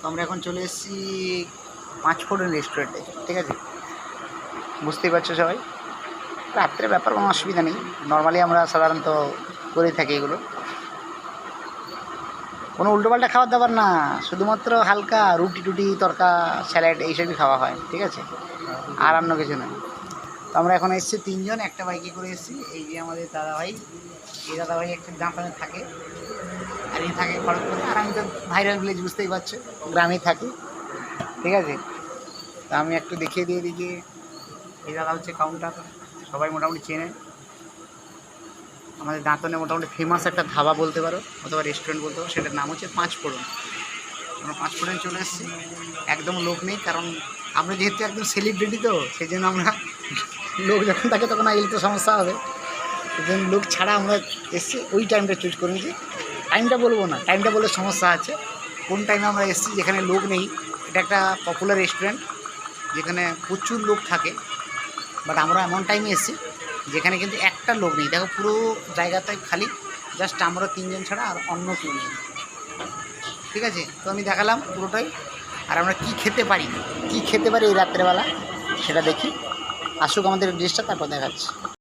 তো আমরা এখন চলে এসেছি পাঁচ ফোড়ন রেস্টুরেন্টে, ঠিক আছে? বুঝতেই পারছ সবাই? রাত্রে ব্যাপার কোনো অসুবিধা নেই। নর্মালি আমরা সাধারণত করে থাকি এগুলো। কোনো উল্টোপাল্টা খাবার দাবার না, শুধুমাত্র হালকা রুটি টুটি, তরকা, স্যালাড এইসবই খাওয়া হয়, ঠিক আছে? আর অন্য কিছু নয় তো আমরা এখন এসেছি তিনজন, একটা বাইকে করে এসেছি? এই যে আমাদের দাদাভাই, এই দাদাভাই একটা জাপানে থাকে। এই থাকে, খড়গপুরে। আর আমি তো ভাইরাল ভিলেজ বুঝতেই পারছ গ্রামেই থাকি। ঠিক আছে? তা আমি একটু দেখিয়ে দিয়ে দিই যে এই দাদা হচ্ছে কাউন্টার সবাই মোটামুটি চেনে। আমাদের দাঁতনে মোটামুটি ফেমাস একটা ধাবা বলতে পারো, অথবা রেস্টুরেন্ট বলতে পারো, সেটার নাম হচ্ছে পাঁচ ফোড়ন। আমরা পাঁচ ফোড়ন চলে এসেছি। একদম লোক নেই, কারণ আমরা যেহেতু একদম সেলিব্রিটি তো সেই জন্য আমরা লোক যখন থাকে তখন এলে তো সমস্যা হবে। সেই জন্য লোক ছাড়া আমরা এসেছি ওই টাইমটা চুজ করে নিয়েছি। টাইমটা বলব না। টাইমটা বলে সমস্যা আছে। কোন টাইমে আমরা এসেছি, যেখানে লোক নেই, এটা একটা পপুলার রেস্টুরেন্ট যেখানে প্রচুর লোক থাকে। বাট আমরা এমন টাইমে এসেছি, যেখানে কিন্তু একটা লোক নেই। দেখো, পুরো জায়গাটাই খালি। জাস্ট আমরা তিনজন ছাড়া আর অন্য কেউ নেই। ঠিক আছে? তো আমি দেখালাম পুরোটাই। আর আমরা কি খেতে পারি? কি খেতে পারি এই রাত্রেবেলা? সেটা দেখি। আসুক আমাদের ড্রেসটা তারপর দেখাচ্ছি।